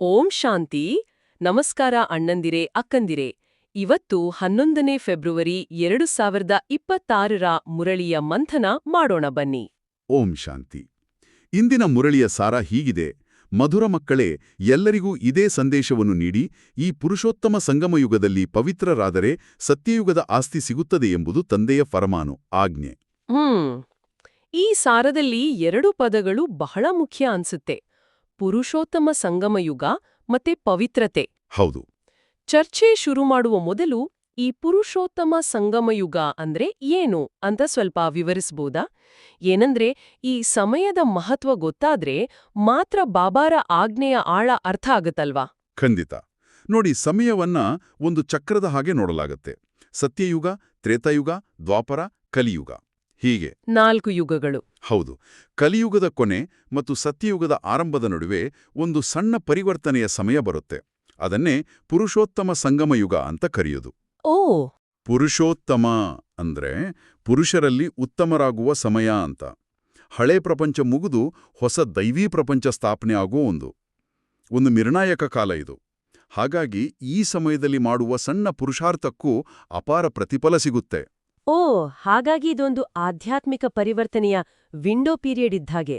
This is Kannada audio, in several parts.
ಓಂ ಶಾಂತಿ ನಮಸ್ಕಾರ ಅಣ್ಣಂದಿರೆ ಅಕ್ಕಂದಿರೆ. ಇವತ್ತು ಹನ್ನೊಂದನೇ ಫೆಬ್ರವರಿ ಎರಡು ಸಾವಿರದ ಇಪ್ಪತ್ತಾರರ ಮುರಳಿಯ ಮಂಥನ ಮಾಡೋಣ ಬನ್ನಿ. ಓಂ ಶಾಂತಿ. ಇಂದಿನ ಮುರಳಿಯ ಸಾರ ಹೀಗಿದೆ. ಮಧುರ ಮಕ್ಕಳೇ ಎಲ್ಲರಿಗೂ ಇದೇ ಸಂದೇಶವನ್ನು ನೀಡಿ ಈ ಪುರುಷೋತ್ತಮ ಸಂಗಮಯುಗದಲ್ಲಿ ಪವಿತ್ರರಾದರೆ ಸತ್ಯಯುಗದ ಆಸ್ತಿ ಸಿಗುತ್ತದೆ ಎಂಬುದು ತಂದೆಯ ಫರಮಾನು ಆಜ್ಞೆ. ಹ್ಮ್. ಈ ಸಾರದಲ್ಲಿ ಎರಡು ಪದಗಳು ಬಹಳ ಮುಖ್ಯ ಅನ್ಸುತ್ತೆ. ಪುರುಷೋತ್ತಮ ಸಂಗಮಯುಗ ಮತ್ತೆ ಪವಿತ್ರತೆ. ಹೌದು. ಚರ್ಚೆ ಶುರು ಮಾಡುವ ಮೊದಲು ಈ ಪುರುಷೋತ್ತಮ ಸಂಗಮಯುಗ ಅಂದ್ರೆ ಏನು ಅಂತ ಸ್ವಲ್ಪ ವಿವರಿಸ್ಬೋದಾ? ಏನಂದ್ರೆ ಈ ಸಮಯದ ಮಹತ್ವ ಗೊತ್ತಾದ್ರೆ ಮಾತ್ರ ಬಾಬಾರ ಆಜ್ಞೆಯ ಆಳ ಅರ್ಥ ಆಗತ್ತಲ್ವಾ? ಖಂಡಿತ. ನೋಡಿ ಸಮಯವನ್ನ ಒಂದು ಚಕ್ರದ ಹಾಗೆ ನೋಡಲಾಗುತ್ತೆ. ಸತ್ಯಯುಗ ತ್ರೇತಾಯುಗ ದ್ವಾಪರ ಕಲಿಯುಗ. ಹೀಗೆ. ನಾಲ್ಕು ಯುಗಗಳು. ಹೌದು. ಕಲಿಯುಗದ ಕೊನೆ ಮತ್ತು ಸತ್ಯಯುಗದ ಆರಂಭದ ನಡುವೆ ಒಂದು ಸಣ್ಣ ಪರಿವರ್ತನೆಯ ಸಮಯ ಬರುತ್ತೆ. ಅದನ್ನೇ ಪುರುಷೋತ್ತಮ ಸಂಗಮ ಯುಗ ಅಂತ ಕರೆಯೋದು. ಓ! ಪುರುಷೋತ್ತಮ ಅಂದ್ರೆ ಪುರುಷರಲ್ಲಿ ಉತ್ತಮರಾಗುವ ಸಮಯ ಅಂತ. ಹಳೆ ಪ್ರಪಂಚ ಮುಗಿದು ಹೊಸ ದೈವೀ ಪ್ರಪಂಚ ಸ್ಥಾಪನೆ ಆಗೋ ಒಂದು. ಒಂದು ನಿರ್ಣಾಯಕ ಕಾಲ ಇದು. ಹಾಗಾಗಿ ಈ ಸಮಯದಲ್ಲಿ ಮಾಡುವ ಸಣ್ಣ ಪುರುಷಾರ್ಥಕ್ಕೂ ಅಪಾರ ಪ್ರತಿಫಲ ಸಿಗುತ್ತೆ. ಓ, ಹಾಗಾಗಿ ಇದೊಂದು ಆಧ್ಯಾತ್ಮಿಕ ಪರಿವರ್ತನೆಯ ವಿಂಡೋ ಪೀರಿಯಡ್ ಇದ್ದಾಗೆ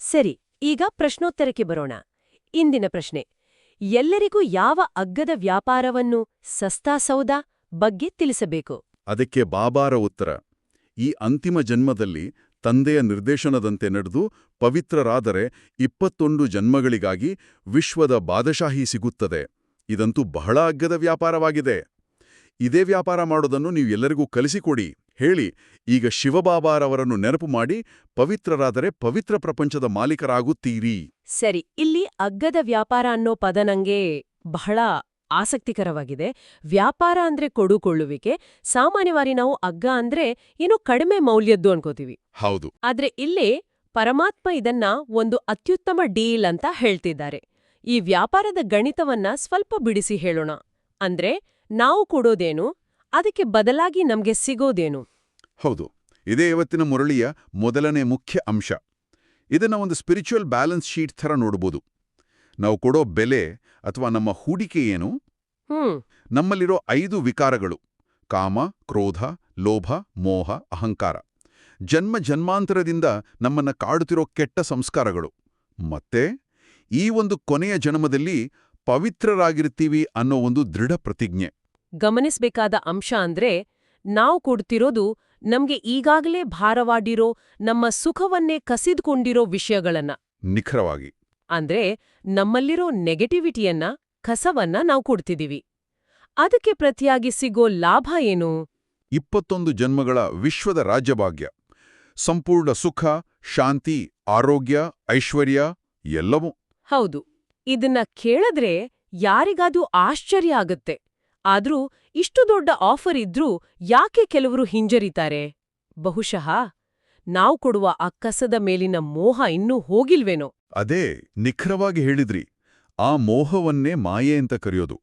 ಸರಿ, ಈಗ ಪ್ರಶ್ನೋತ್ತರಕ್ಕೆ ಬರೋಣ. ಇಂದಿನ ಪ್ರಶ್ನೆ. ಎಲ್ಲರಿಗೂ ಯಾವ ಅಗ್ಗದ ವ್ಯಾಪಾರವನ್ನು ಸಸ್ತಾ ಸೌದ ಬಗ್ಗೆ ತಿಳಿಸಬೇಕು? ಅದಕ್ಕೆ ಬಾಬಾರ ಉತ್ತರ. ಈ ಅಂತಿಮ ಜನ್ಮದಲ್ಲಿ ತಂದೆಯ ನಿರ್ದೇಶನದಂತೆ ನಡೆದು ಪವಿತ್ರರಾದರೆ ಇಪ್ಪತ್ತೊಂದು ಜನ್ಮಗಳಿಗಾಗಿ ವಿಶ್ವದ ಬಾದಶಾಹಿ ಸಿಗುತ್ತದೆ. ಇದಂತೂ ಬಹಳ ಅಗ್ಗದ ವ್ಯಾಪಾರವಾಗಿದೆ. ಇದೇ ವ್ಯಾಪಾರ ಮಾಡೋದನ್ನು ನೀವು ಎಲ್ಲರಿಗೂ ಕಲಿಸಿಕೊಡಿ. ಹೇಳಿ ಈಗ ಶಿವಬಾಬಾರವರನ್ನು ನೆನಪು ಮಾಡಿ ಪವಿತ್ರರಾದರೆ ಪವಿತ್ರ ಪ್ರಪಂಚದ ಮಾಲೀಕರಾಗುತ್ತೀರಿ. ಸರಿ ಇಲ್ಲಿ ಅಗ್ಗದ ವ್ಯಾಪಾರ ಅನ್ನೋ ಪದ ನಂಗೆ ಬಹಳ ಆಸಕ್ತಿಕರವಾಗಿದೆ. ವ್ಯಾಪಾರ ಅಂದ್ರೆ ಕೊಡುಕೊಳ್ಳುವಿಕೆ ಸಾಮಾನ್ಯವಾಗಿ ನಾವು ಅಗ್ಗ ಅಂದ್ರೆ ಏನು ಕಡಿಮೆ ಮೌಲ್ಯದ್ದು ಅನ್ಕೋತೀವಿ. ಹೌದು. ಆದ್ರೆ ಇಲ್ಲಿ ಪರಮಾತ್ಮ ಇದನ್ನ ಒಂದು ಅತ್ಯುತ್ತಮ ಡೀಲ್ ಅಂತ ಹೇಳ್ತಿದ್ದಾರೆ. ಈ ವ್ಯಾಪಾರದ ಗಣಿತವನ್ನ ಸ್ವಲ್ಪ ಬಿಡಿಸಿ ಹೇಳೋಣ. ಅಂದ್ರೆ ನಾವು ಕೊಡೋದೇನು ಅದಕ್ಕೆ ಬದಲಾಗಿ ನಮಗೆ ಸಿಗೋದೇನು? ಹೌದು ಇದೇ ಇವತ್ತಿನ ಮುರಳಿಯ ಮೊದಲನೇ ಮುಖ್ಯ ಅಂಶ. ಇದನ್ನ ಒಂದು ಸ್ಪಿರಿಚುವಲ್ ಬ್ಯಾಲೆನ್ಸ್ ಶೀಟ್ ಥರ ನೋಡ್ಬೋದು. ನಾವು ಕೊಡೋ ಬೆಲೆ ಅಥವಾ ನಮ್ಮ ಹೂಡಿಕೆ ಏನು? ನಮ್ಮಲ್ಲಿರೋ ಐದು ವಿಕಾರಗಳು ಕಾಮ ಕ್ರೋಧ ಲೋಭ ಮೋಹ ಅಹಂಕಾರ. ಜನ್ಮ ಜನ್ಮಾಂತರದಿಂದ ನಮ್ಮನ್ನ ಕಾಡುತ್ತಿರೋ ಕೆಟ್ಟ ಸಂಸ್ಕಾರಗಳು. ಮತ್ತೆ ಈ ಒಂದು ಕೊನೆಯ ಜನ್ಮದಲ್ಲಿ ಪವಿತ್ರರಾಗಿರ್ತೀವಿ ಅನ್ನೋ ಒಂದು ದೃಢ ಪ್ರತಿಜ್ಞೆ. ಗಮನಿಸಬೇಕಾದ ಅಂಶ ಅಂದ್ರೆ ನಾವು ಕೊಡ್ತಿರೋದು ನಮ್ಗೆ ಈಗಾಗಲೇ ಭಾರವಾಡಿರೋ ನಮ್ಮ ಸುಖವನ್ನೇ ಕಸಿದ್ಕೊಂಡಿರೋ ವಿಷಯಗಳನ್ನ. ನಿಖರವಾಗಿ. ಅಂದ್ರೆ ನಮ್ಮಲ್ಲಿರೋ ನೆಗೆಟಿವಿಟಿಯನ್ನ ಕಸವನ್ನ ನಾವು ಕೊಡ್ತಿದೀವಿ. ಅದಕ್ಕೆ ಪ್ರತಿಯಾಗಿ ಸಿಗೋ ಲಾಭ ಏನು? ಇಪ್ಪತ್ತೊಂದು ಜನ್ಮಗಳ ವಿಶ್ವದ ರಾಜ್ಯಭಾಗ್ಯ ಸಂಪೂರ್ಣ ಸುಖ ಶಾಂತಿ ಆರೋಗ್ಯ ಐಶ್ವರ್ಯ ಎಲ್ಲವೂ. ಹೌದು. ಇದನ್ನ ಕೇಳಿದ್ರೆ ಯಾರಿಗಾದ್ರೂ ಆಶ್ಚರ್ಯ ಆಗತ್ತೆ. ಆದ್ರೂ ಇಷ್ಟು ದೊಡ್ಡ ಆಫರ್ ಇದ್ರೂ ಯಾಕೆ ಕೆಲವರು ಹಿಂಜರಿತಾರೆ? ಬಹುಶಃ ನಾವು ಕೊಡುವ ಆ ಕಸದ ಮೇಲಿನ ಮೋಹ ಇನ್ನೂ ಹೋಗಿಲ್ವೇನೋ? ಅದೇ ನಿಖರವಾಗಿ ಹೇಳಿದ್ರಿ. ಆ ಮೋಹವನ್ನೇ ಮಾಯೆ ಅಂತ ಕರೆಯೋದು.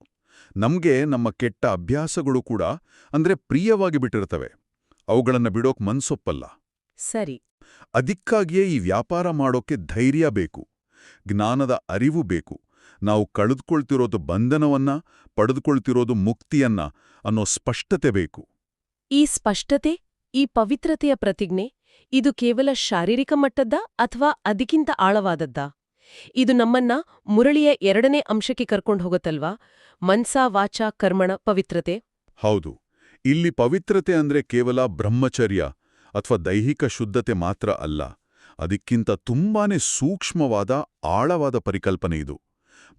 ನಮ್ಗೆ ನಮ್ಮ ಕೆಟ್ಟ ಅಭ್ಯಾಸಗಳು ಕೂಡ ಅಂದ್ರೆ ಪ್ರಿಯವಾಗಿ ಬಿಟ್ಟಿರ್ತವೆ ಅವುಗಳನ್ನ ಬಿಡೋಕ್ ಮನ್ಸೊಪ್ಪಲ್ಲ. ಸರಿ. ಅದಕ್ಕಾಗಿಯೇ ಈ ವ್ಯಾಪಾರ ಮಾಡೋಕೆ ಧೈರ್ಯ ಬೇಕು. ಜ್ಞಾನದ ಅರಿವು ಬೇಕು. ನಾವು ಕಳೆದುಕೊಳ್ತಿರೋದು ಬಂಧನವನ್ನ ಪಡೆದುಕೊಳ್ತಿರೋದು ಮುಕ್ತಿಯನ್ನ ಅನ್ನೋ ಸ್ಪಷ್ಟತೆ ಬೇಕು. ಈ ಸ್ಪಷ್ಟತೆ ಈ ಪವಿತ್ರತೆಯ ಪ್ರತಿಜ್ಞೆ ಇದು ಕೇವಲ ಶಾರೀರಿಕ ಮಟ್ಟದ್ದ ಅಥವಾ ಅದಕ್ಕಿಂತ ಆಳವಾದದ್ದಾ? ಇದು ನಮ್ಮನ್ನ ಮುರಳಿಯ ಎರಡನೇ ಅಂಶಕ್ಕೆ ಕರ್ಕೊಂಡು ಹೋಗುತ್ತಲ್ವಾ? ಮನ್ಸಾ ವಾಚಾ ಕರ್ಮಣ ಪವಿತ್ರತೆ. ಹೌದು. ಇಲ್ಲಿ ಪವಿತ್ರತೆ ಅಂದ್ರೆ ಕೇವಲ ಬ್ರಹ್ಮಚರ್ಯ ಅಥವಾ ದೈಹಿಕ ಶುದ್ಧತೆ ಮಾತ್ರ ಅಲ್ಲ. ಅದಕ್ಕಿಂತ ತುಂಬಾನೇ ಸೂಕ್ಷ್ಮವಾದ ಆಳವಾದ ಪರಿಕಲ್ಪನೆ ಇದು.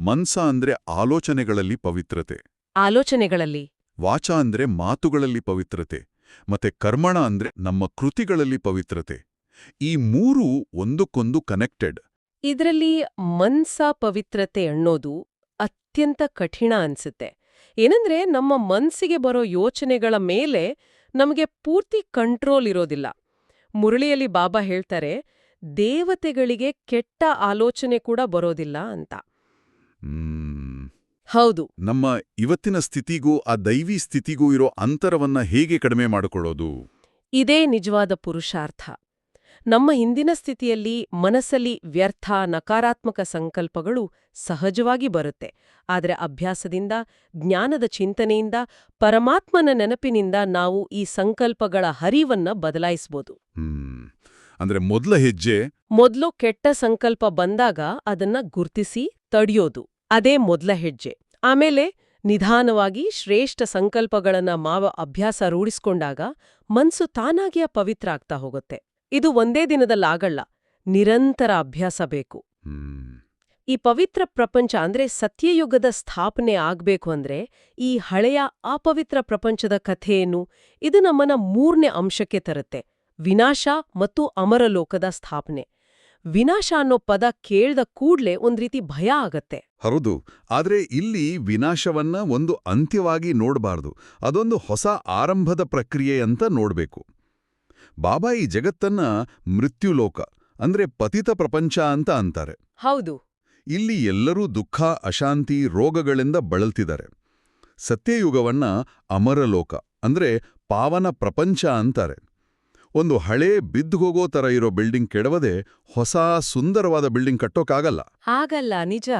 ಮನ್ಸ ಅಂದ್ರೆ ಆಲೋಚನೆಗಳಲ್ಲಿ ಪವಿತ್ರತೆ. ಆಲೋಚನೆಗಳಲ್ಲಿ? ವಾಚ ಅಂದ್ರೆ ಮಾತುಗಳಲ್ಲಿ ಪವಿತ್ರತೆ. ಮತ್ತೆ ಕರ್ಮಣ ಅಂದ್ರೆ ನಮ್ಮ ಕೃತಿಗಳಲ್ಲಿ ಪವಿತ್ರತೆ. ಈ ಮೂರೂ ಒಂದಕ್ಕೊಂದು ಕನೆಕ್ಟೆಡ್ ಇದರಲ್ಲಿ ಮನ್ಸ ಪವಿತ್ರತೆ ಅನ್ನೋದು ಅತ್ಯಂತ ಕಠಿಣ ಅನ್ಸುತ್ತೆ. ಏನಂದ್ರೆ ನಮ್ಮ ಮನ್ಸಿಗೆ ಬರೋ ಯೋಚನೆಗಳ ಮೇಲೆ ನಮಗೆ ಪೂರ್ತಿ ಕಂಟ್ರೋಲ್ ಇರೋದಿಲ್ಲ. ಮುರಳಿಯಲ್ಲಿ ಬಾಬಾ ಹೇಳ್ತಾರೆ ದೇವತೆಗಳಿಗೆ ಕೆಟ್ಟ ಆಲೋಚನೆ ಕೂಡ ಬರೋದಿಲ್ಲ ಅಂತ. ಹೌದು. ನಮ್ಮ ಇವತ್ತಿನ ಸ್ಥಿತಿಗೂ ಆ ದೈವಿ ಸ್ಥಿತಿಗೂ ಇರೋ ಅಂತರವನ್ನ ಹೇಗೆ ಕಡಿಮೆ ಮಾಡಿಕೊಳ್ಳೋದು? ಇದೇ ನಿಜವಾದ ಪುರುಷಾರ್ಥ. ನಮ್ಮ ಹಿಂದಿನ ಸ್ಥಿತಿಯಲ್ಲಿ ಮನಸ್ಸಲ್ಲಿ ವ್ಯರ್ಥ ನಕಾರಾತ್ಮಕ ಸಂಕಲ್ಪಗಳು ಸಹಜವಾಗಿ ಬರುತ್ತೆ. ಆದರೆ ಅಭ್ಯಾಸದಿಂದ ಜ್ಞಾನದ ಚಿಂತನೆಯಿಂದ ಪರಮಾತ್ಮನ ನೆನಪಿನಿಂದ ನಾವು ಈ ಸಂಕಲ್ಪಗಳ ಹರಿವನ್ನ ಬದಲಾಯಿಸ್ಬೋದು. ಹ್ಮ್. ಅಂದ್ರೆ ಮೊದಲ ಹೆಜ್ಜೆ ಮೊದ್ಲು ಕೆಟ್ಟ ಸಂಕಲ್ಪ ಬಂದಾಗ ಅದನ್ನ ಗುರ್ತಿಸಿ ತಡೆಯೋದು. ಅದೇ ಮೊದ್ಲ ಹೆಜ್ಜೆ. ಆಮೇಲೆ ನಿಧಾನವಾಗಿ ಶ್ರೇಷ್ಠ ಸಂಕಲ್ಪಗಳನ್ನ ಮಾವ ಅಭ್ಯಾಸ ರೂಢಿಸ್ಕೊಂಡಾಗ ಮನ್ಸು ತಾನಾಗಿಯೇ ಪವಿತ್ರ ಆಗ್ತಾ ಹೋಗುತ್ತೆ. ಇದು ಒಂದೇ ದಿನದಲ್ಲಾಗಲ್ಲ ನಿರಂತರ ಅಭ್ಯಾಸ ಬೇಕು. ಈ ಪವಿತ್ರ ಪ್ರಪಂಚ ಅಂದ್ರೆ ಸತ್ಯಯುಗದ ಸ್ಥಾಪನೆ ಆಗ್ಬೇಕು ಅಂದ್ರೆ ಈ ಹಳೆಯ ಅಪವಿತ್ರ ಪ್ರಪಂಚದ ಕಥೆಯೇನು ಇದು ನಮ್ಮನ ಮೂರನೇ ಅಂಶಕ್ಕೆ ತರುತ್ತೆ. ವಿನಾಶ ಮತ್ತು ಅಮರಲೋಕದ ಸ್ಥಾಪನೆ. ವಿನಾಶ ಅನ್ನೋ ಪದ ಕೇಳ್ದ ಕೂಡ್ಲೆ ಒಂದ್ ರೀತಿ ಭಯ ಆಗತ್ತೆ. ಹೌದು ಆದ್ರೆ ಇಲ್ಲಿ ವಿನಾಶವನ್ನ ಒಂದು ಅಂತ್ಯವಾಗಿ ನೋಡಬಾರದು. ಅದೊಂದು ಹೊಸ ಆರಂಭದ ಪ್ರಕ್ರಿಯೆ ಅಂತ ನೋಡ್ಬೇಕು. ಬಾಬಾ ಈ ಜಗತ್ತನ್ನ ಮೃತ್ಯುಲೋಕ ಅಂದ್ರೆ ಪತಿತ ಪ್ರಪಂಚ ಅಂತ ಅಂತಾರೆ. ಹೌದು. ಇಲ್ಲಿ ಎಲ್ಲರೂ ದುಃಖ ಅಶಾಂತಿ ರೋಗಗಳಿಂದ ಬಳಲ್ತಿದ್ದಾರೆ. ಸತ್ಯಯುಗವನ್ನ ಅಮರಲೋಕ ಅಂದ್ರೆ ಪಾವನ ಪ್ರಪಂಚ ಅಂತಾರೆ. ಒಂದು ಹಳೇ ಬಿದ್ದು ಹೋಗೋ ತರ ಇರೋ ಬಿಲ್ಡಿಂಗ್ ಕೆಡವದೆ ಹೊಸ ಸುಂದರವಾದ ಬಿಲ್ಡಿಂಗ್ ಕಟ್ಟೋಕಾಗಲ್ಲ. ಆಗಲ್ಲ ನಿಜ.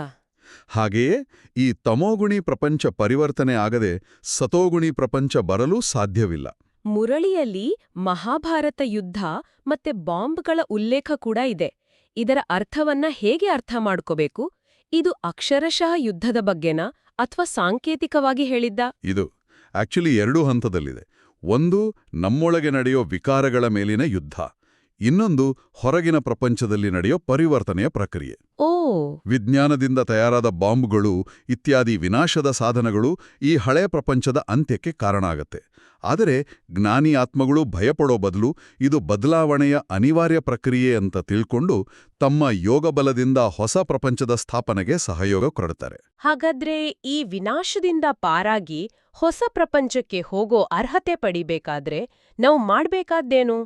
ಹಾಗೆಯೇ ಈ ತಮೋಗುಣಿ ಪ್ರಪಂಚ ಪರಿವರ್ತನೆ ಆಗದೆ ಸತೋಗುಣಿ ಪ್ರಪಂಚ ಬರಲು ಸಾಧ್ಯವಿಲ್ಲ. ಮುರಳಿಯಲ್ಲಿ ಮಹಾಭಾರತ ಯುದ್ಧ ಮತ್ತೆ ಬಾಂಬ್ಗಳ ಉಲ್ಲೇಖ ಕೂಡ ಇದೆ. ಇದರ ಅರ್ಥವನ್ನ ಹೇಗೆ ಅರ್ಥ ಮಾಡ್ಕೋಬೇಕು? ಇದು ಅಕ್ಷರಶಃ ಯುದ್ಧದ ಬಗ್ಗೆನಾ ಅಥವಾ ಸಾಂಕೇತಿಕವಾಗಿ ಹೇಳಿದ್ದ? ಇದು ಆಕ್ಚುಲಿ ಎರಡೂ ಹಂತದಲ್ಲಿದೆ. ಒಂದು ನಮ್ಮೊಳಗೆ ನಡೆಯೋ ವಿಕಾರಗಳ ಮೇಲಿನ ಯುದ್ಧ. ಇನ್ನೊಂದು ಹೊರಗಿನ ಪ್ರಪಂಚದಲ್ಲಿ ನಡೆಯೋ ಪರಿವರ್ತನೆಯ ಪ್ರಕ್ರಿಯೆ. ಓ. ವಿಜ್ಞಾನದಿಂದ ತಯಾರಾದ ಬಾಂಬ್ಗಳು ಇತ್ಯಾದಿ ವಿನಾಶದ ಸಾಧನಗಳು ಈ ಹಳೆಯ ಪ್ರಪಂಚದ ಅಂತ್ಯಕ್ಕೆ ಕಾರಣ ಆಗತ್ತೆ. ಆದರೆ ಜ್ಞಾನಿ ಆತ್ಮಗಳು ಭಯಪಡೋ ಬದಲು ಇದು ಬದಲಾವಣೆಯ ಅನಿವಾರ್ಯ ಪ್ರಕ್ರಿಯೆ ಅಂತ ತಿಳ್ಕೊಂಡು ತಮ್ಮ ಯೋಗಬಲದಿಂದ ಹೊಸ ಪ್ರಪಂಚದ ಸ್ಥಾಪನೆಗೆ ಸಹಯೋಗ ಕೊಡುತ್ತಾರೆ ಹಾಗಾದ್ರೆ ಈ ವಿನಾಶದಿಂದ ಪಾರಾಗಿ ಹೊಸ ಪ್ರಪಂಚಕ್ಕೆ ಹೋಗೋ ಅರ್ಹತೆ ಪಡಿಬೇಕಾದ್ರೆ ನಾವು ಮಾಡ್ಬೇಕಾದ್ದೇನು?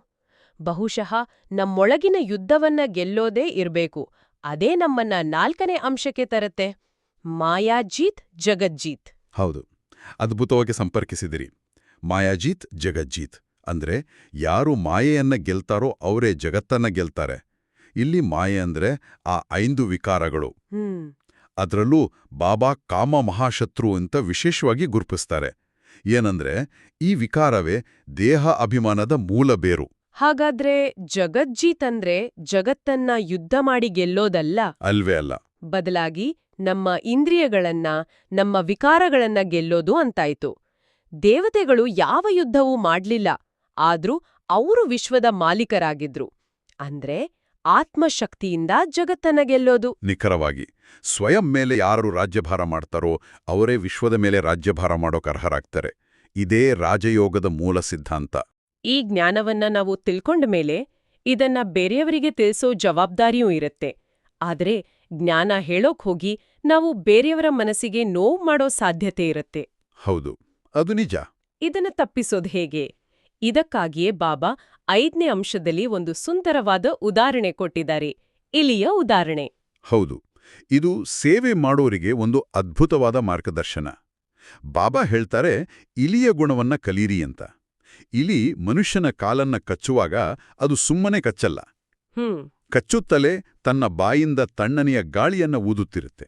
ಬಹುಶಃ ನಮ್ಮೊಳಗಿನ ಯುದ್ಧವನ್ನ ಗೆಲ್ಲೋದೇ ಇರ್ಬೇಕು. ಅದೇ ನಮ್ಮನ್ನ ನಾಲ್ಕನೇ ಅಂಶಕ್ಕೆ ತರತ್ತೆ. ಮಾಯಾಜೀತ್ ಜಗಜ್ಜೀತ್. ಹೌದು. ಅದ್ಭುತವಾಗಿ ಸಂಪರ್ಕಿಸಿದಿರಿ. ಮಾಯಾಜೀತ್ ಜಗಜ್ಜೀತ್. ಅಂದ್ರೆ ಯಾರು ಮಾಯೆಯನ್ನ ಗೆಲ್ತಾರೋ ಅವರೇ ಜಗತ್ತನ್ನ ಗೆಲ್ತಾರೆ. ಇಲ್ಲಿ ಮಾಯೆ ಅಂದ್ರೆ ಆ ಐದು ವಿಕಾರಗಳು. ಅದರಲ್ಲೂ ಬಾಬಾ ಕಾಮ ಮಹಾಶತ್ರು ಅಂತ ವಿಶೇಷವಾಗಿ ಗುರುಪಿಸ್ತಾರೆ. ಏನಂದ್ರೆ ಈ ವಿಕಾರವೇ ದೇಹ ಅಭಿಮಾನದ ಮೂಲ ಬೇರು. ಹಾಗಾದ್ರೆ ಜಗಜ್ಜೀತಂದ್ರೆ ಜಗತ್ತನ್ನ ಯುದ್ಧ ಮಾಡಿ ಗೆಲ್ಲೋದಲ್ಲ? ಅಲ್ವೇ ಅಲ್ಲ. ಬದಲಾಗಿ ನಮ್ಮ ಇಂದ್ರಿಯಗಳನ್ನ ನಮ್ಮ ವಿಕಾರಗಳನ್ನ ಗೆಲ್ಲೋದು ಅಂತಾಯ್ತು. ದೇವತೆಗಳು ಯಾವ ಯುದ್ಧವೂ ಮಾಡ್ಲಿಲ್ಲ ಆದ್ರೂ ಅವರು ವಿಶ್ವದ ಮಾಲೀಕರಾಗಿದ್ರು. ಅಂದ್ರೆ ಆತ್ಮಶಕ್ತಿಯಿಂದ ಜಗತ್ತನ್ನ ಗೆಲ್ಲೋದು. ನಿಖರವಾಗಿ ಸ್ವಯಂ ಮೇಲೆ ಯಾರು ರಾಜ್ಯಭಾರ ಮಾಡ್ತಾರೋ ಅವರೇ ವಿಶ್ವದ ಮೇಲೆ ರಾಜ್ಯಭಾರ ಮಾಡೋಕೆ ಅರ್ಹರಾಗ್ತಾರೆ. ಇದೇ ರಾಜಯೋಗದ ಮೂಲ ಸಿದ್ಧಾಂತ. ಈ ಜ್ಞಾನವನ್ನ ನಾವು ತಿಳ್ಕೊಂಡ ಮೇಲೆ ಇದನ್ನ ಬೇರೆಯವರಿಗೆ ತಿಳಿಸೋ ಜವಾಬ್ದಾರಿಯೂ ಇರುತ್ತೆ. ಆದ್ರೆ ಜ್ಞಾನ ಹೇಳೋಕ್ ಹೋಗಿ ನಾವು ಬೇರೆಯವರ ಮನಸ್ಸಿಗೆ ನೋವು ಮಾಡೋ ಸಾಧ್ಯತೆ ಇರುತ್ತೆ. ಹೌದು ಅದು ನಿಜ. ಇದನ್ನ ತಪ್ಪಿಸೋದು ಹೇಗೆ? ಇದಕ್ಕಾಗಿಯೇ ಬಾಬಾ ಐದನೇ ಅಂಶದಲ್ಲಿ ಒಂದು ಸುಂದರವಾದ ಉದಾಹರಣೆ ಕೊಟ್ಟಿದ್ದಾರೆ. ಇಲಿಯ ಉದಾಹರಣೆ. ಹೌದು ಇದು ಸೇವೆ ಮಾಡೋರಿಗೆ ಒಂದು ಅದ್ಭುತವಾದ ಮಾರ್ಗದರ್ಶನ. ಬಾಬಾ ಹೇಳ್ತಾರೆ ಇಲಿಯ ಗುಣವನ್ನ ಕಲೀರಿ ಅಂತ. ಇಲಿ ಮನುಷ್ಯನ ಕಾಲನ್ನ ಕಚ್ಚುವಾಗ ಅದು ಸುಮ್ಮನೆ ಕಚ್ಚಲ್ಲ. ಕಚ್ಚುತ್ತಲೇ ತನ್ನ ಬಾಯಿಂದ ತಣ್ಣನೆಯ ಗಾಳಿಯನ್ನ ಊದುತ್ತಿರುತ್ತೆ.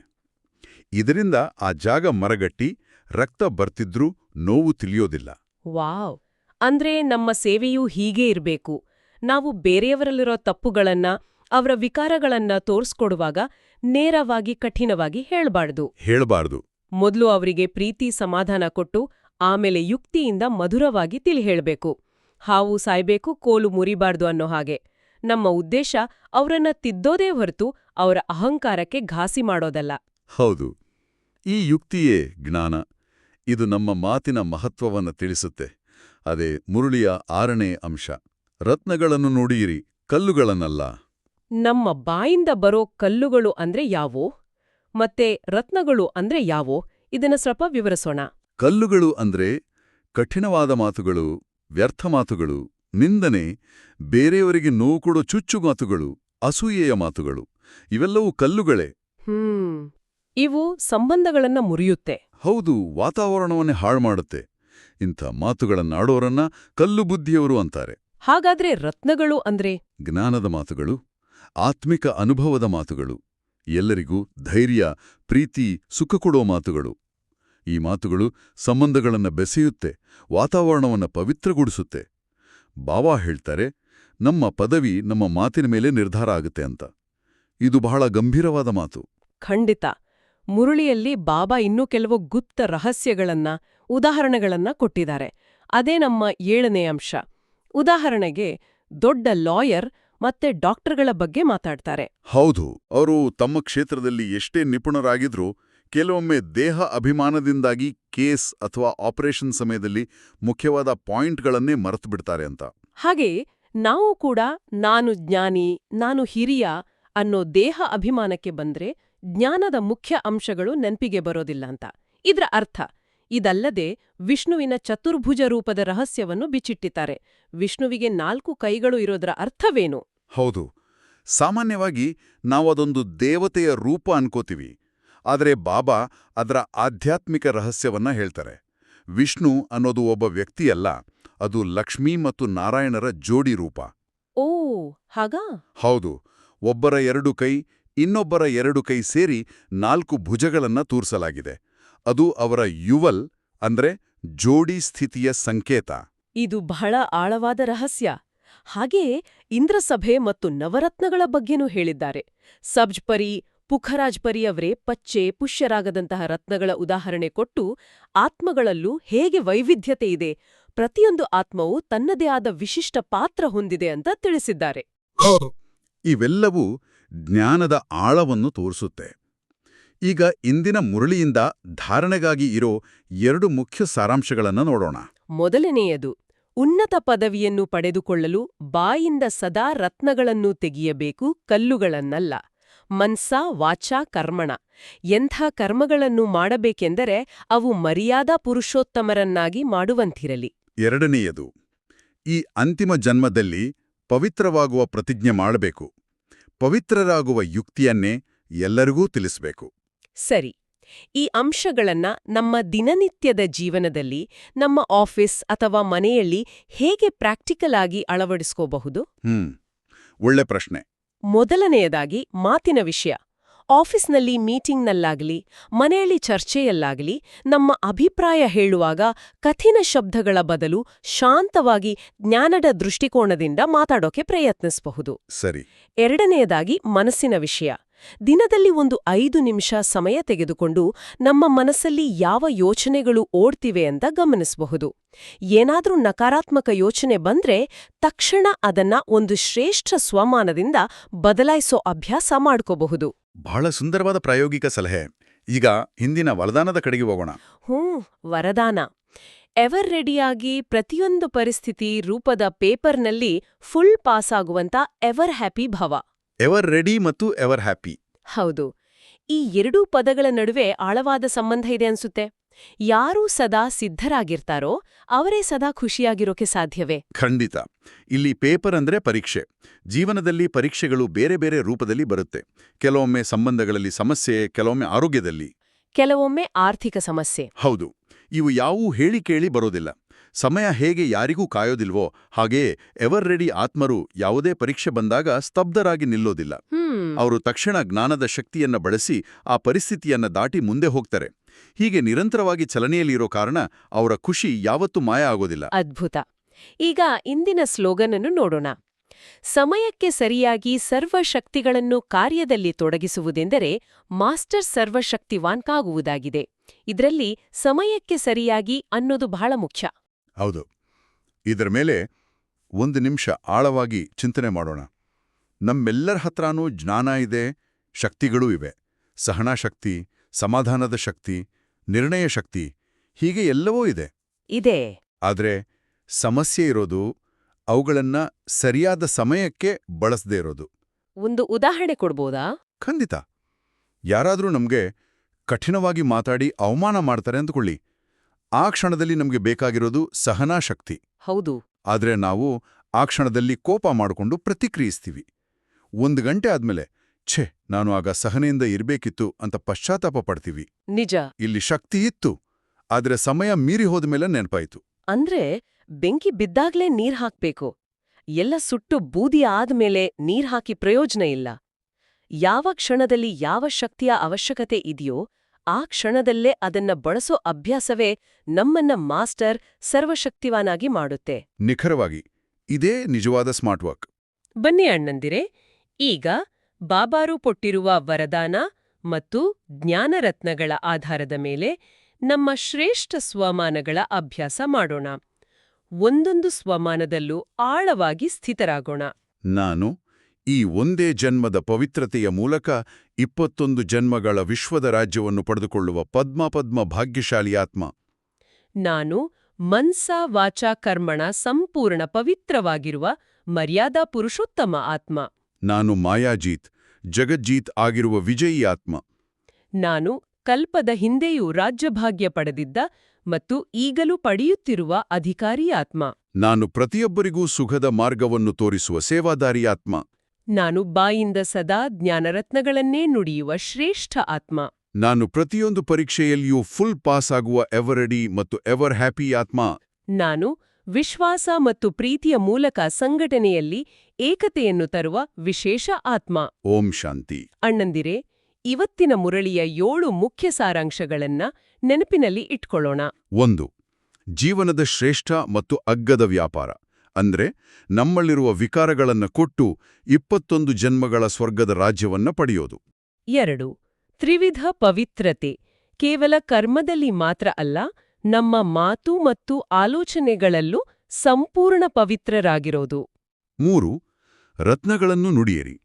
ಇದರಿಂದ ಆ ಜಾಗ ಮರಗಟ್ಟಿ ರಕ್ತ ಬರ್ತಿದ್ರೂ ನೋವು ತಿಳಿಯೋದಿಲ್ಲ. ವಾವ್. ಅಂದ್ರೆ ನಮ್ಮ ಸೇವೆಯೂ ಹೀಗೆ ಇರಬೇಕು. ನಾವು ಬೇರೆಯವರಲ್ಲಿರೋ ತಪ್ಪುಗಳನ್ನ ಅವರ ವಿಕಾರಗಳನ್ನ ತೋರಿಸ್ಕೊಡುವಾಗ ನೇರವಾಗಿ ಕಠಿಣವಾಗಿ ಹೇಳ್ಬಾರ್ದು. ಹೇಳ್ಬಾರ್ದು. ಮೊದಲು ಅವರಿಗೆ ಪ್ರೀತಿ ಸಮಾಧಾನ ಕೊಟ್ಟು ಆಮೇಲೆ ಯುಕ್ತಿಯಿಂದ ಮಧುರವಾಗಿ ತಿಳಿ ಹೇಳ್ಬೇಕು ಹಾವು ಸಾಯ್ಬೇಕು ಕೋಲು ಮುರಿಬಾರ್ದು ಅನ್ನೋ ಹಾಗೆ. ನಮ್ಮ ಉದ್ದೇಶ ಅವರನ್ನ ತಿದ್ದೋದೇ ಹೊರತು ಅವರ ಅಹಂಕಾರಕ್ಕೆ ಘಾಸಿ ಮಾಡೋದಲ್ಲ. ಹೌದು. ಈ ಯುಕ್ತಿಯೇ ಜ್ಞಾನ. ಇದು ನಮ್ಮ ಮಾತಿನ ಮಹತ್ವವನ್ನು ತಿಳಿಸುತ್ತೆ. ಅದೇ ಮುರುಳಿಯ ಆರನೇ ಅಂಶ. ರತ್ನಗಳನ್ನು ನೋಡಿಯಿರಿ ಕಲ್ಲುಗಳನ್ನಲ್ಲ. ನಮ್ಮ ಬಾಯಿಂದ ಬರೋ ಕಲ್ಲುಗಳು ಅಂದ್ರೆ ಯಾವೋ? ಮತ್ತೆ ರತ್ನಗಳು ಅಂದ್ರೆ ಯಾವೋ? ಇದನ್ನ ಸ್ವಲ್ಪ ವಿವರಿಸೋಣ. ಕಲ್ಲುಗಳು ಅಂದ್ರೆ ಕಠಿಣವಾದ ಮಾತುಗಳು ವ್ಯರ್ಥ ಮಾತುಗಳು ನಿಂದನೆ ಬೇರೆಯವರಿಗೆ ನೋವು ಕೊಡೋ ಚುಚ್ಚು ಮಾತುಗಳು ಅಸೂಯೆಯ ಮಾತುಗಳು. ಇವೆಲ್ಲವೂ ಕಲ್ಲುಗಳೇ. ಹ್ಮ್. ಇವು ಸಂಬಂಧಗಳನ್ನ ಮುರಿಯುತ್ತೆ. ಹೌದು ವಾತಾವರಣವನ್ನೇ ಹಾಳು ಮಾಡುತ್ತೆ. ಇಂಥ ಮಾತುಗಳನ್ನಾಡೋರನ್ನ ಕಲ್ಲು ಬುದ್ಧಿಯವರು ಅಂತಾರೆ. ಹಾಗಾದ್ರೆ ರತ್ನಗಳು ಅಂದ್ರೆ? ಜ್ಞಾನದ ಮಾತುಗಳು ಆತ್ಮಿಕ ಅನುಭವದ ಮಾತುಗಳು ಎಲ್ಲರಿಗೂ ಧೈರ್ಯ ಪ್ರೀತಿ ಸುಖ ಕೊಡೋ ಮಾತುಗಳು. ಈ ಮಾತುಗಳು ಸಂಬಂಧಗಳನ್ನು ಬೆಸೆಯುತ್ತೆ ವಾತಾವರಣವನ್ನು ಪವಿತ್ರಗೊಳಿಸುತ್ತೆ. ಬಾಬಾ ಹೇಳ್ತಾರೆ ನಮ್ಮ ಪದವಿ ನಮ್ಮ ಮಾತಿನ ಮೇಲೆ ನಿರ್ಧಾರ ಆಗುತ್ತೆ ಅಂತ. ಇದು ಬಹಳ ಗಂಭೀರವಾದ ಮಾತು. ಖಂಡಿತ. ಮುರುಳಿಯಲ್ಲಿ ಬಾಬಾ ಇನ್ನೂ ಕೆಲವು ಗುಪ್ತ ರಹಸ್ಯಗಳನ್ನ ಉದಾಹರಣೆಗಳನ್ನ ಕೊಟ್ಟಿದ್ದಾರೆ. ಅದೇ ನಮ್ಮ ಏಳನೇ ಅಂಶ. ಉದಾಹರಣೆಗೆ ದೊಡ್ಡ ಲಾಯರ್ ಮತ್ತೆ ಡಾಕ್ಟರ್ಗಳ ಬಗ್ಗೆ ಮಾತಾಡ್ತಾರೆ. ಹೌದು ಅವರು ತಮ್ಮ ಕ್ಷೇತ್ರದಲ್ಲಿ ಎಷ್ಟೇ ನಿಪುಣರಾಗಿದ್ರೂ ಕೆಲವೊಮ್ಮೆ ದೇಹ ಅಭಿಮಾನದಿಂದಾಗಿ ಕೇಸ್ ಅಥವಾ ಆಪರೇಷನ್ ಸಮಯದಲ್ಲಿ ಮುಖ್ಯವಾದ ಪಾಯಿಂಟ್ಗಳನ್ನೇ ಮರೆತುಬಿಡ್ತಾರೆ ಅಂತ. ಹಾಗೆ ನಾವು ಕೂಡ ನಾನು ಜ್ಞಾನಿ ನಾನು ಹಿರಿಯ ಅನ್ನೋ ದೇಹ ಅಭಿಮಾನಕ್ಕೆ ಬಂದ್ರೆ ಜ್ಞಾನದ ಮುಖ್ಯ ಅಂಶಗಳು ನೆನ್ಪಿಗೆ ಬರೋದಿಲ್ಲ ಅಂತ. ಇದ್ರ ಅರ್ಥ ಇದಲ್ಲದೆ ವಿಷ್ಣುವಿನ ಚತುರ್ಭುಜ ರೂಪದ ರಹಸ್ಯವನ್ನು ಬಿಚ್ಚಿಟ್ಟಿದ್ದಾರೆ. ವಿಷ್ಣುವಿಗೆ ನಾಲ್ಕು ಕೈಗಳು ಇರೋದ್ರ ಅರ್ಥವೇನು? ಹೌದು ಸಾಮಾನ್ಯವಾಗಿ ನಾವು ಅದೊಂದು ದೇವತೆಯ ರೂಪ ಅನ್ಕೋತೀವಿ. ಆದರೆ ಬಾಬಾ ಅದರ ಆಧ್ಯಾತ್ಮಿಕ ರಹಸ್ಯವನ್ನ ಹೇಳ್ತಾರೆ. ವಿಷ್ಣು ಅನ್ನೋದು ಒಬ್ಬ ವ್ಯಕ್ತಿಯಲ್ಲ ಅದು ಲಕ್ಷ್ಮೀ ಮತ್ತು ನಾರಾಯಣರ ಜೋಡಿ ರೂಪ. ಓ ಹಾಗ? ಹೌದು ಒಬ್ಬರ ಎರಡು ಕೈ ಇನ್ನೊಬ್ಬರ ಎರಡು ಕೈ ಸೇರಿ ನಾಲ್ಕು ಭುಜಗಳನ್ನ ತೋರಿಸಲಾಗಿದೆ. ಅದು ಅವರ ಯುವಲ್ ಅಂದ್ರೆ ಜೋಡಿ ಸ್ಥಿತಿಯ ಸಂಕೇತ. ಇದು ಬಹಳ ಆಳವಾದ ರಹಸ್ಯ. ಹಾಗೆಯೇ ಇಂದ್ರಸಭೆ ಮತ್ತು ನವರತ್ನಗಳ ಬಗ್ಗೆನೂ ಹೇಳಿದ್ದಾರೆ. ಸಬ್ಜ್ಪರಿ ಪುಖರಾಜ್ಪರಿ ಅವರೇ ಪಚ್ಚೆ ಪುಷ್ಯರಾಗದಂತಹ ರತ್ನಗಳ ಉದಾಹರಣೆ ಕೊಟ್ಟು ಆತ್ಮಗಳಲ್ಲೂ ಹೇಗೆ ವೈವಿಧ್ಯತೆ ಇದೆ ಪ್ರತಿಯೊಂದು ಆತ್ಮವು ತನ್ನದೇ ಆದ ವಿಶಿಷ್ಟ ಪಾತ್ರ ಹೊಂದಿದೆ ಅಂತ ತಿಳಿಸಿದ್ದಾರೆ. ಇವೆಲ್ಲವೂ ಜ್ಞಾನದ ಆಳವನ್ನು ತೋರಿಸುತ್ತೆ. ಈಗ ಇಂದಿನ ಮುರಳಿಯಿಂದ ಧಾರಣೆಗಾಗಿ ಇರೋ ಎರಡು ಮುಖ್ಯ ಸಾರಾಂಶಗಳನ್ನು ನೋಡೋಣ. ಮೊದಲನೆಯದು ಉನ್ನತ ಪದವಿಯನ್ನು ಪಡೆದುಕೊಳ್ಳಲು ಬಾಯಿಂದ ಸದಾ ರತ್ನಗಳನ್ನು ತೆಗೆಯಬೇಕು ಕಲ್ಲುಗಳನ್ನಲ್ಲ. ಮನ್ಸ ವಾಚ ಕರ್ಮಣ. ಎಂಥ ಕರ್ಮಗಳನ್ನು ಮಾಡಬೇಕೆಂದರೆ ಅವು ಮರ್ಯಾದಾ ಪುರುಷೋತ್ತಮರನ್ನಾಗಿ ಮಾಡುವಂತಿರಲಿ. ಎರಡನೆಯದು ಈ ಅಂತಿಮ ಜನ್ಮದಲ್ಲಿ ಪವಿತ್ರವಾಗುವ ಪ್ರತಿಜ್ಞೆ ಮಾಡಬೇಕು. ಪವಿತ್ರರಾಗುವ ಯುಕ್ತಿಯನ್ನೇ ಎಲ್ಲರಿಗೂ ತಿಳಿಸಬೇಕು. ಸರಿ ಈ ಅಂಶಗಳನ್ನ ನಮ್ಮ ದಿನನಿತ್ಯದ ಜೀವನದಲ್ಲಿ ನಮ್ಮ ಆಫೀಸ್ ಅಥವಾ ಮನೆಯಲ್ಲಿ ಹೇಗೆ ಪ್ರಾಕ್ಟಿಕಲ್ ಆಗಿ ಅಳವಡಿಸ್ಕೋಬಹುದು? ಹ್ಮ್ ಒಳ್ಳೆ ಪ್ರಶ್ನೆ. ಮೊದಲನೆಯದಾಗಿ ಮಾತಿನ ವಿಷಯ. ಆಫೀಸ್ನಲ್ಲಿ ಮೀಟಿಂಗ್ನಲ್ಲಾಗಲಿ ಮನೆಯಲ್ಲಿ ಚರ್ಚೆಯಲ್ಲಾಗಲಿ ನಮ್ಮ ಅಭಿಪ್ರಾಯ ಹೇಳುವಾಗ ಕಠಿಣ ಶಬ್ದಗಳ ಬದಲು ಶಾಂತವಾಗಿ ಜ್ಞಾನದ ದೃಷ್ಟಿಕೋನದಿಂದ ಮಾತಾಡೋಕೆ ಪ್ರಯತ್ನಿಸಬಹುದು. ಸರಿ. ಎರಡನೆಯದಾಗಿ ಮನಸ್ಸಿನ ವಿಷಯ. ದಿನದಲ್ಲಿ ಒಂದು ಐದು ನಿಮಿಷ ಸಮಯ ತೆಗೆದುಕೊಂಡು ನಮ್ಮ ಮನಸ್ಸಲ್ಲಿ ಯಾವ ಯೋಚನೆಗಳು ಓಡ್ತಿವೆ ಅಂತ ಗಮನಿಸಬಹುದು. ಏನಾದರೂ ನಕಾರಾತ್ಮಕ ಯೋಚನೆ ಬಂದ್ರೆ ತಕ್ಷಣ ಅದನ್ನ ಒಂದು ಶ್ರೇಷ್ಠ ಸ್ವಮಾನದಿಂದ ಬದಲಾಯಿಸೋ ಅಭ್ಯಾಸ ಮಾಡ್ಕೋಬಹುದು. ಬಹಳ ಸುಂದರವಾದ ಪ್ರಾಯೋಗಿಕ ಸಲಹೆ. ಈಗ ಹಿಂದಿನ ವರದಾನದ ಕಡೆಗೆ ಹೋಗೋಣ. ಹ್ಞೂ ವರದಾನ. ಎವರ್ ರೆಡಿಯಾಗಿ ಪ್ರತಿಯೊಂದು ಪರಿಸ್ಥಿತಿ ರೂಪದ ಪೇಪರ್ನಲ್ಲಿ ಫುಲ್ ಪಾಸ್ ಆಗುವಂತ ಎವರ್ ಹ್ಯಾಪಿ ಭವ. ಎವರ್ ರೆಡಿ ಮತ್ತು ಎವರ್ ಹ್ಯಾಪಿ ಹೌದು. ಈ ಎರಡೂ ಪದಗಳ ನಡುವೆ ಆಳವಾದ ಸಂಬಂಧ ಇದೆ ಅನ್ಸುತ್ತೆ. ಯಾರು ಸದಾ ಸಿದ್ಧರಾಗಿರ್ತಾರೋ ಅವರೇ ಸದಾ ಖುಷಿಯಾಗಿರೋಕೆ ಸಾಧ್ಯವೇ? ಖಂಡಿತ. ಇಲ್ಲಿ ಪೇಪರ್ ಅಂದ್ರೆ ಪರೀಕ್ಷೆ. ಜೀವನದಲ್ಲಿ ಪರೀಕ್ಷೆಗಳು ಬೇರೆ ಬೇರೆ ರೂಪದಲ್ಲಿ ಬರುತ್ತೆ. ಕೆಲವೊಮ್ಮೆ ಸಂಬಂಧಗಳಲ್ಲಿ ಸಮಸ್ಯೆ ಕೆಲವೊಮ್ಮೆ ಆರೋಗ್ಯದಲ್ಲಿ. ಕೆಲವೊಮ್ಮೆ ಆರ್ಥಿಕ ಸಮಸ್ಯೆ. ಹೌದು. ಇವು ಯಾವೂ ಹೇಳಿ ಕೇಳಿ ಬರೋದಿಲ್ಲ. ಸಮಯ ಹೇಗೆ ಯಾರಿಗೂ ಕಾಯೋದಿಲ್ವೋ ಹಾಗೆಯೇ ಎವರ್ ರೆಡಿ ಆತ್ಮರು ಯಾವುದೇ ಪರೀಕ್ಷೆ ಬಂದಾಗ ಸ್ತಬ್ಧರಾಗಿ ನಿಲ್ಲೋದಿಲ್ಲ. ಅವರು ತಕ್ಷಣ ಜ್ಞಾನದ ಶಕ್ತಿಯನ್ನ ಬಳಸಿ ಆ ಪರಿಸ್ಥಿತಿಯನ್ನ ದಾಟಿ ಮುಂದೆ ಹೋಗ್ತಾರೆ. ಹೀಗೆ ನಿರಂತರವಾಗಿ ಚಲನೆಯಲ್ಲಿರೋ ಕಾರಣ ಅವರ ಖುಷಿ ಯಾವತ್ತೂ ಮಾಯ ಆಗೋದಿಲ್ಲ. ಅದ್ಭುತ. ಈಗ ಇಂದಿನ ಸ್ಲೋಗನ್ ಅನ್ನು ನೋಡೋಣ. ಸಮಯಕ್ಕೆ ಸರಿಯಾಗಿ ಸರ್ವಶಕ್ತಿಗಳನ್ನು ಕಾರ್ಯದಲ್ಲಿ ತೊಡಗಿಸುವುದೆಂದರೆ ಮಾಸ್ಟರ್ ಸರ್ವಶಕ್ತಿವಾನ್ಕಾಗುವುದಾಗಿದೆ. ಇದರಲ್ಲಿ ಸಮಯಕ್ಕೆ ಸರಿಯಾಗಿ ಅನ್ನೋದು ಬಹಳ ಮುಖ್ಯ. ಹೌದು. ಇದರ ಮೇಲೆ ಒಂದು ನಿಮಿಷ ಆಳವಾಗಿ ಚಿಂತನೆ ಮಾಡೋಣ. ನಮ್ಮೆಲ್ಲರ ಹತ್ರನೂ ಜ್ಞಾನ ಇದೆ ಶಕ್ತಿಗಳೂ ಇವೆ. ಸಹನಾ ಶಕ್ತಿ ಸಮಾಧಾನದ ಶಕ್ತಿ ನಿರ್ಣಯ ಶಕ್ತಿ ಹೀಗೆ ಎಲ್ಲವೂ ಇದೆ. ಇದೆ. ಆದರೆ ಸಮಸ್ಯೆ ಇರೋದು ಅವುಗಳನ್ನ ಸರಿಯಾದ ಸಮಯಕ್ಕೆ ಬಳಸದೇ ಇರೋದು. ಒಂದು ಉದಾಹರಣೆ ಕೊಡ್ಬೋದಾ? ಖಂಡಿತ. ಯಾರಾದರೂ ನಮಗೆ ಕಠಿಣವಾಗಿ ಮಾತಾಡಿ ಅವಮಾನ ಮಾಡ್ತಾರೆ ಅಂದ್ಕೊಳ್ಳಿ. ಆ ಕ್ಷಣದಲ್ಲಿ ನಮಗೆ ಬೇಕಾಗಿರೋದು ಸಹನಾ ಶಕ್ತಿ ಹೌದು. ಆದರೆ ನಾವು ಆ ಕ್ಷಣದಲ್ಲಿ ಕೋಪ ಮಾಡಿಕೊಂಡು ಪ್ರತಿಕ್ರಿಯಿಸ್ತೀವಿ. ಒಂದು ಗಂಟೆ ಆದ್ಮೇಲೆ ಛೆ ನಾನು ಆಗ ಸಹನೆಯಿಂದ ಇರಬೇಕಿತ್ತು ಅಂತ ಪಶ್ಚಾತ್ತಾಪ ಪಡ್ತೀವಿ. ನಿಜ. ಇಲ್ಲಿ ಶಕ್ತಿ ಇತ್ತು ಆದರೆ ಸಮಯ ಮೀರಿ ಹೋದ್ಮೇಲೆ ನೆನಪಾಯಿತು. ಅಂದ್ರೆ ಬೆಂಕಿ ಬಿದ್ದಾಗ್ಲೇ ನೀರ್ ಹಾಕ್ಬೇಕು. ಎಲ್ಲ ಸುಟ್ಟು ಬೂದಿ ಆದ್ಮೇಲೆ ನೀರ್ ಹಾಕಿ ಪ್ರಯೋಜನ ಇಲ್ಲ. ಯಾವ ಕ್ಷಣದಲ್ಲಿ ಯಾವ ಶಕ್ತಿಯ ಅವಶ್ಯಕತೆ ಇದೆಯೋ ಆ ಕ್ಷಣದಲ್ಲೇ ಅದನ್ನ ಬಳಸೋ ಅಭ್ಯಾಸವೇ ನಮ್ಮನ್ನ ಮಾಸ್ಟರ್ ಸರ್ವಶಕ್ತಿವಾನಾಗಿ ಮಾಡುತ್ತೆ. ನಿಖರವಾಗಿ ಇದೇ ನಿಜವಾದ ಸ್ಮಾರ್ಟ್ ವರ್ಕ್. ಬನ್ನಿ ಅಣ್ಣಂದಿರೆ ಈಗ ಬಾಬಾರು ಕೊಟ್ಟಿರುವ ವರದಾನ ಮತ್ತು ಜ್ಞಾನರತ್ನಗಳ ಆಧಾರದ ಮೇಲೆ ನಮ್ಮ ಶ್ರೇಷ್ಠ ಸ್ವಮಾನಗಳ ಅಭ್ಯಾಸ ಮಾಡೋಣ. ಒಂದೊಂದು ಸ್ವಮಾನದಲ್ಲೂ ಆಳವಾಗಿ ಸ್ಥಿತರಾಗೋಣ. ನಾನು ಈ ಒಂದೇ ಜನ್ಮದ ಪವಿತ್ರತೆಯ ಮೂಲಕ ಇಪ್ಪತ್ತೊಂದು ಜನ್ಮಗಳ ವಿಶ್ವದ ರಾಜ್ಯವನ್ನು ಪಡೆದುಕೊಳ್ಳುವ ಪದ್ಮ ಪದ್ಮ ಭಾಗ್ಯಶಾಲಿ ಆತ್ಮ. ನಾನು ಮನ್ಸ ವಾಚಾ ಕರ್ಮಣ ಸಂಪೂರ್ಣ ಪವಿತ್ರವಾಗಿರುವ ಮರ್ಯಾದಾ ಪುರುಷೋತ್ತಮ ಆತ್ಮ. ನಾನು ಮಾಯಾಜೀತ್ ಜಗಜ್ಜೀತ್ ಆಗಿರುವ ವಿಜಯಿ ಆತ್ಮ. ನಾನು ಕಲ್ಪದ ಹಿಂದೆಯೂ ರಾಜ್ಯಭಾಗ್ಯ ಪಡೆದಿದ್ದ ಮತ್ತು ಈಗಲೂ ಪಡೆಯುತ್ತಿರುವ ಅಧಿಕಾರಿ ಆತ್ಮ. ನಾನು ಪ್ರತಿಯೊಬ್ಬರಿಗೂ ಸುಖದ ಮಾರ್ಗವನ್ನು ತೋರಿಸುವ ಸೇವಾದಾರಿ ಆತ್ಮ. ನಾನು ಬಾಯಿಂದ ಸದಾ ಜ್ಞಾನರತ್ನಗಳನ್ನೇ ನುಡಿಯುವ ಶ್ರೇಷ್ಠ ಆತ್ಮ. ನಾನು ಪ್ರತಿಯೊಂದು ಪರೀಕ್ಷೆಯಲ್ಲಿಯೂ ಫುಲ್ ಪಾಸ್ ಆಗುವ ಎವರಡಿ ಮತ್ತು ಎವರ್ ಹ್ಯಾಪಿ ಆತ್ಮ. ನಾನು ವಿಶ್ವಾಸ ಮತ್ತು ಪ್ರೀತಿಯ ಮೂಲಕ ಸಂಘಟನೆಯಲ್ಲಿ ಏಕತೆಯನ್ನು ತರುವ ವಿಶೇಷ ಆತ್ಮ. ಓಂ ಶಾಂತಿ. ಅಣ್ಣಂದಿರೆ ಇವತ್ತಿನ ಮುರಳಿಯ ಏಳು ಮುಖ್ಯ ಸಾರಾಂಶಗಳನ್ನ ನೆನಪಿನಲ್ಲಿ ಇಟ್ಕೊಳ್ಳೋಣ. ಒಂದು ಜೀವನದ ಶ್ರೇಷ್ಠ ಮತ್ತು ಅಗ್ಗದ ವ್ಯಾಪಾರ. ಅಂದ್ರೆ ನಮ್ಮಲ್ಲಿರುವ ವಿಕಾರಗಳನ್ನು ಕೊಟ್ಟು ಇಪ್ಪತ್ತೊಂದು ಜನ್ಮಗಳ ಸ್ವರ್ಗದ ರಾಜ್ಯವನ್ನ ಪಡೆಯೋದು. ಎರಡು ತ್ರಿವಿಧ ಪವಿತ್ರತೆ ಕೇವಲ ಕರ್ಮದಲ್ಲಿ ಮಾತ್ರ ಅಲ್ಲ ನಮ್ಮ ಮಾತು ಮತ್ತು ಆಲೋಚನೆಗಳಲ್ಲೂ ಸಂಪೂರ್ಣ ಪವಿತ್ರರಾಗಿರೋದು. ಮೂರು ರತ್ನಗಳನ್ನು ನುಡಿಯಿರಿ.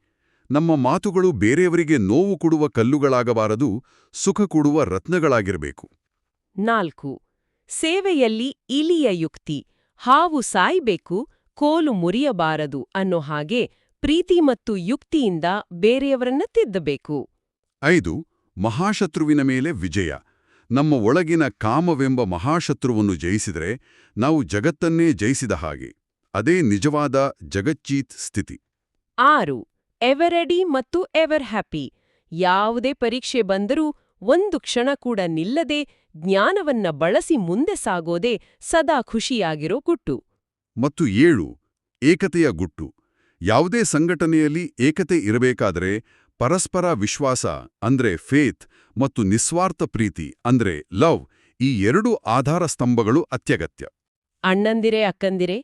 ನಮ್ಮ ಮಾತುಗಳು ಬೇರೆಯವರಿಗೆ ನೋವು ಕೊಡುವ ಕಲ್ಲುಗಳಾಗಬಾರದು ಸುಖ ಕೊಡುವ ರತ್ನಗಳಾಗಿರಬೇಕು. ನಾಲ್ಕು ಸೇವೆಯಲ್ಲಿ ಇಲಿಯ ಯುಕ್ತಿ ಹಾವು ಸಾಯ್ಬೇಕು ಕೋಲು ಮುರಿಯಬಾರದು ಅನ್ನೋ ಹಾಗೆ ಪ್ರೀತಿ ಮತ್ತು ಯುಕ್ತಿಯಿಂದ ಬೇರೆಯವರನ್ನ ತಿದ್ದಬೇಕು. ಐದು ಮಹಾಶತ್ರುವಿನ ಮೇಲೆ ವಿಜಯ. ನಮ್ಮ ಒಳಗಿನ ಕಾಮವೆಂಬ ಮಹಾಶತ್ರುವನ್ನು ಜಯಿಸಿದರೆ ನಾವು ಜಗತ್ತನ್ನೇ ಜಯಿಸಿದ ಹಾಗೆ. ಅದೇ ನಿಜವಾದ ಜಗಜ್ಜೀತ್ ಸ್ಥಿತಿ. ಆರು ಎವರೆಡಿ ಮತ್ತು ಎವರ್ ಹ್ಯಾಪಿ ಯಾವುದೇ ಪರೀಕ್ಷೆ ಬಂದರೂ ಒಂದು ಕ್ಷಣ ಕೂಡ ನಿಲ್ಲದೆ ಜ್ಞಾನವನ್ನ ಬಳಸಿ ಮುಂದೆ ಸಾಗೋದೇ ಸದಾ ಖುಷಿಯಾಗಿರೋ ಗುಟ್ಟು. ಮತ್ತು ಏಳು ಏಕತೆಯ ಗುಟ್ಟು. ಯಾವುದೇ ಸಂಘಟನೆಯಲ್ಲಿ ಏಕತೆ ಇರಬೇಕಾದರೆ ಪರಸ್ಪರ ವಿಶ್ವಾಸ ಅಂದ್ರೆ ಫೇತ್ ಮತ್ತು ನಿಸ್ವಾರ್ಥ ಪ್ರೀತಿ ಅಂದ್ರೆ ಲವ್ ಈ ಎರಡು ಆಧಾರ ಸ್ತಂಭಗಳು ಅತ್ಯಗತ್ಯ. ಅಣ್ಣಂದಿರೆ ಅಕ್ಕಂದಿರೆ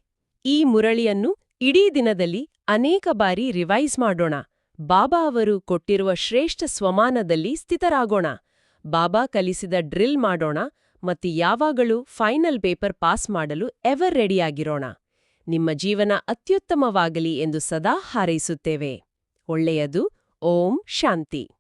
ಈ ಮುರಳಿಯನ್ನು ಇಡೀ ದಿನದಲ್ಲಿ ಅನೇಕ ಬಾರಿ ರಿವೈಸ್ ಮಾಡೋಣ. ಬಾಬಾ ಅವರು ಕೊಟ್ಟಿರುವ ಶ್ರೇಷ್ಠ ಸ್ವಮಾನದಲ್ಲಿ ಸ್ಥಿತರಾಗೋಣ. ಬಾಬಾ ಕಲಿಸಿದ ಡ್ರಿಲ್ ಮಾಡೋಣ ಮತ್ತು ಯಾವಾಗಲೂ ಫೈನಲ್ ಪೇಪರ್ ಪಾಸ್ ಮಾಡಲು ಎವರ್ ರೆಡಿಯಾಗಿರೋಣ. ನಿಮ್ಮ ಜೀವನ ಅತ್ಯುತ್ತಮವಾಗಲಿ ಎಂದು ಸದಾ ಹಾರೈಸುತ್ತೇವೆ. ಒಳ್ಳೆಯದು. ಓಂ ಶಾಂತಿ.